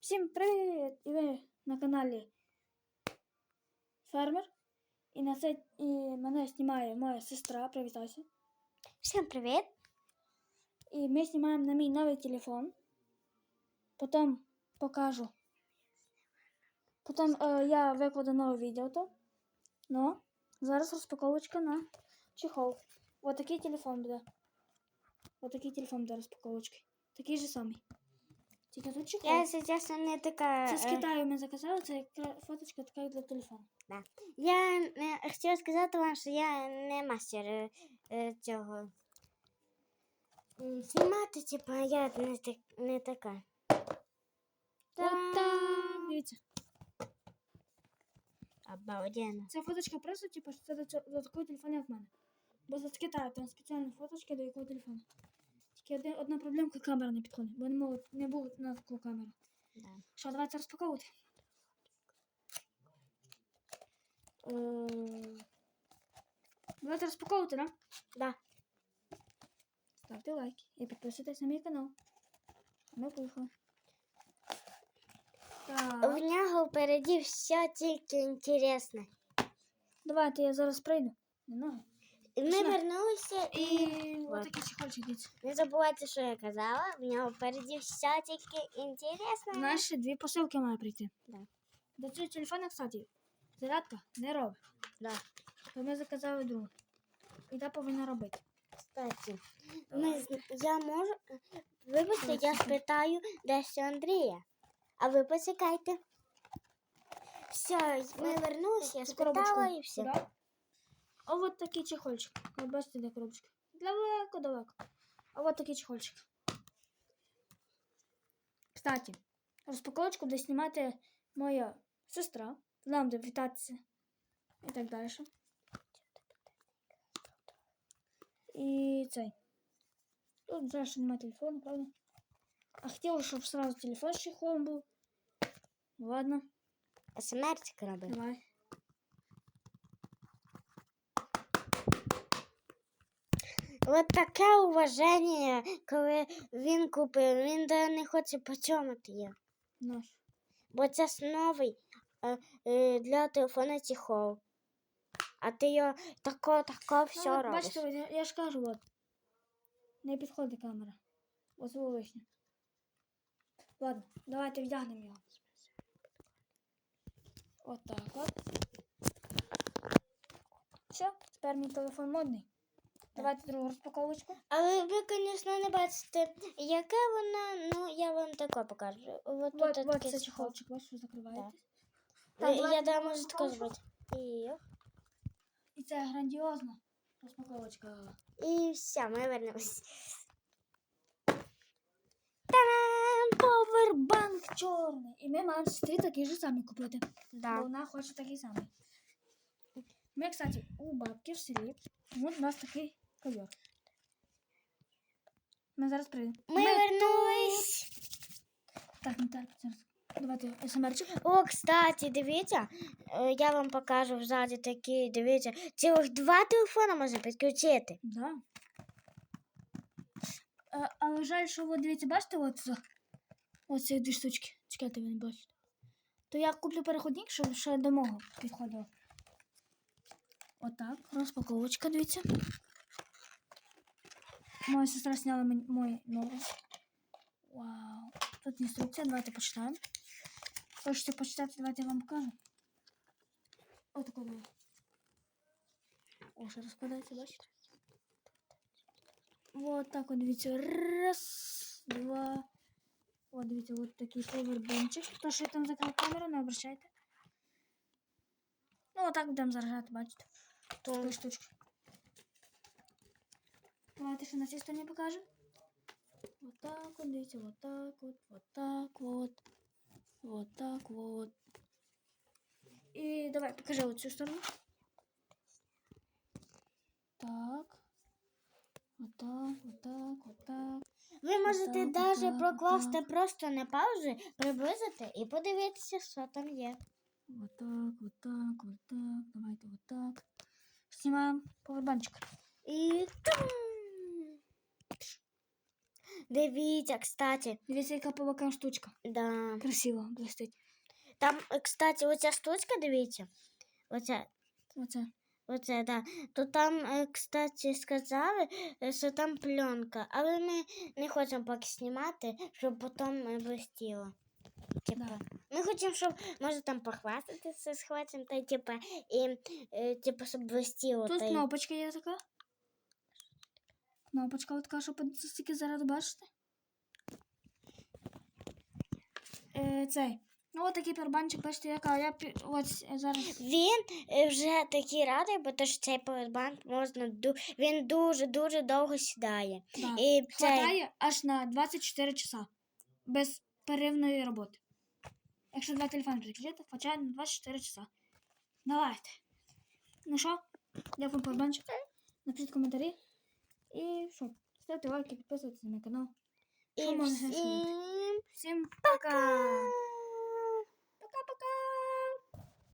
Всім привіт! І ви на каналі Фермер. І на це і мене знімає моя сестра. Привітайся. Всем привет! І ми знімаємо на мій новий телефон. Потім покажу. Потім е, я викладу нове відео. То. Ну, зараз розпаковочка на чехол. Ось такий телефон буде. Ось такий телефон буде розпаковочки. Такий же самий. Тут. Я, если честно, не така. Це з е, Китаю ми заказали, це фоточка така для телефону. да. Я не хотіла сказати вам, що я не мастер е, е, цього. Знімати, типу, я не, так- не така. Так. Дивіться. Обалденно. Ця фоточка просто, типу, що це до, цього- до такого телефону, як в мене. Бо з Китаю там спеціальні фоточки до якого телефону. Тільки одна проблемка камера не підходить, бо не, можуть, не було на таку камеру. Да. Що, давайте розпаковувати. Е, Давайте розпаковувати, да? Да. Ставте лайки і підписуйтесь на мій канал. Ми поїхали. У Так. нього впереді все тільки інтересне. Давайте я зараз прийду. Не ноги. І Ми вернулися і Вот. такий чехольчик не забувайте, що я казала. В нього впереді все тільки інтересне. Ще дві посилки має прийти. Да. До цього телефона, кстати, зарядка не робить. Да. То ми заказали другу. І та повинна робити. Кстати, ми, я можу. Вибачте, я спитаю дещо Андрія. А ви почекайте. Все, ми вернулися, я спитала і все. сюди. А от такий чехольчик. От бачите, де коробочка. Далеко-далеко. А от такий чехольчик. Кстати, розпаковочку буде знімати моя сестра. Нам буде вітатися. І так далі. І цей. Тут що немає телефону, правда? А хотіла, щоб сразу телефон з чехлом був. Ну, Ладно, СМРчик робить. давай. От таке уваження, коли він купив, він не хоче почомати його. Наш. Бо це ж новий е, е, для телефона чехол. А ти його тако, тако все ну, от, робиш. Бачите, я, я ж кажу, от. Не підходить камера. Ось було. Ладно, давайте вдягнемо його. От так от. Все, тепер мій телефон модний. Давайте другу розпаковочку. Але ви, звісно, не бачите, яке вона, ну я вам тако покажу. От тут Вот, вот такий це чехолчик, бачиш, що закриваєте. Ви- Так, Я да можу тако зробити. І, І це грандіозна розпаковочка. і все, ми вернемось. Та-дам! Повербанк чорний. І ми маємо сестрі такий же самий купити. Бо вона хоче такий самий. Ми, кстати, у бабки в селі. От у нас такий ковер. Ми зараз прийдемо. Ми вернулись. Так, не так, зараз. Давайте СМРчик. О, кстати, дивіться, е, я вам покажу взаді такі, дивіться, цілих два телефона можна підключити. Да. А, але жаль, що от дивіться, бачите, от, це- от ці дві штучки. Чекайте, ви не бачите. То я куплю переходник, щоб ще до мого підходило. Отак, розпаковочка, дивіться. Моя сестра сняла мені мой новий. Вау. Тут інструкція, давайте почитаємо. Хочете почитати, давайте я вам покажу. Отако давай. О, ще розкладається, бачите? Вот так от дивіться. Раз, два. От дивіться, от такий повербанчик. Хто що я там закрив камеру, не обращайте. Ну, отак будемо заражати, бачите. Такої штучки. Давайте ще на цій стороні покажемо. Вот так от, дивіться, вот так от, вот так от. Вот так вот. І давай, покажи оцю сторону. Так. Отак, отак, отак. Ви можете Отак, навіть отак, прокласти отак. просто на паузу, приблизити і подивитися, що там є. Отак, отак, отак. Давайте отак. Знімаємо повербанчик. І там. Дивіться, кстати. Дивіться, яка по штучка. Да. Красиво, блистить. Там, кстати, оця штучка, дивіться. Оця, Оце. оце, да. То там, е, кстати, сказали, е, що там пленка, але ми не хочемо поки знімати, щоб потім блистіло. Типа, Да. ми хочемо, щоб може там похвастатися схватимо, та типа, і е, типа, щоб блистіло. Тут та кнопочка є така. Кнопочка от така, щоб стільки заряду бачите. Е, цей. Ну, от такий пербанчик, бачите, яка. Я ось е, зараз. Він е, вже такий радий, бо то що цей повербанк можна він дуже-дуже довго сідає. Да. І цей... Хватає аж на 24 часа. Без перерывної роботи. Якщо два телефони підключити, хватає на 24 часа. Давайте. Ну що, дякую пербанчик. Напишіть коментарі. І що? Ставте лайки, підписуйтесь на канал. І ще всім Всім пока!